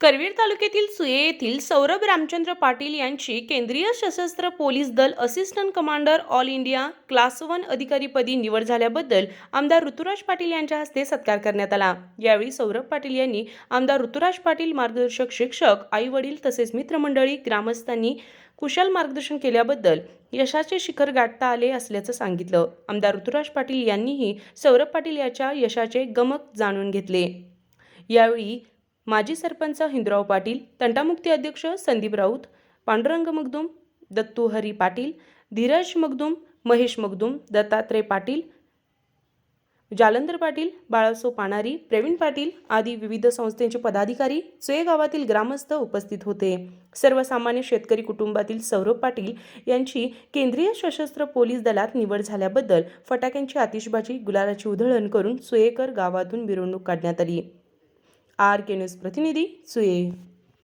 करवीर तालुक्यातील सुये येथील सौरभ रामचंद्र पाटील यांची केंद्रीय सशस्त्र पोलीस दल assistant commander all India class one अधिकारीपदी निवड झाल्याबद्दल आमदार ऋतुराज पाटील यांच्या हस्ते सत्कार करण्यात आला. यावेळी सौरभ पाटील यांनी आमदार ऋतुराज पाटील मार्गदर्शक शिक्षक आई वडील तसेच मित्रमंडळी ग्रामस्थांनी कुशल मार्गदर्शन केल्याबद्दल यशाचे शिखर गाठता आले असल्याचं सांगितलं. आमदार ऋतुराज पाटील यांनीही सौरभ पाटील याच्या यशाचे गमक जाणून घेतले. यावेळी माजी सरपंच हिंदराव पाटील तंटामुक्ती अध्यक्ष संदीप राऊत पांडुरंग मगदूम दत्तू हरी पाटील धीरज मगदूम महेश मगदूम दत्तात्रय पाटील जालंधर पाटील बाळासो पाणारी प्रवीण पाटील आदी विविध संस्थेचे पदाधिकारी सुये गावातील ग्रामस्थ उपस्थित होते. सर्वसामान्य शेतकरी कुटुंबातील सौरभ पाटील यांची केंद्रीय सशस्त्र पोलीस दलात निवड झाल्याबद्दल फटाक्यांची आतिषबाजी गुलालाची उधळण करून सुयेकर गावातून मिरवणूक काढण्यात आली. आर के न्यूज प्रतिनिधी सुये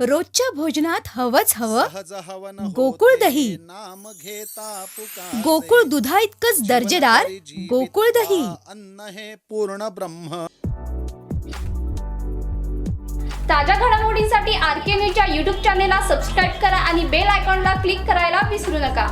रोजच्या भोजनात हवंच हवं गोकुळ दही. नाम घेता पुकारे. गोकुळ दुधा इतकंच दर्जेदार गोकुळ दही अन्न हे पूर्ण ब्रह्म ताज्या घडामोडींसाठी आर के न्यूजच्या यूट्यूब चॅनेलला सबस्क्राईब करा आणि बेल आयकॉनला क्लिक करायला विसरू नका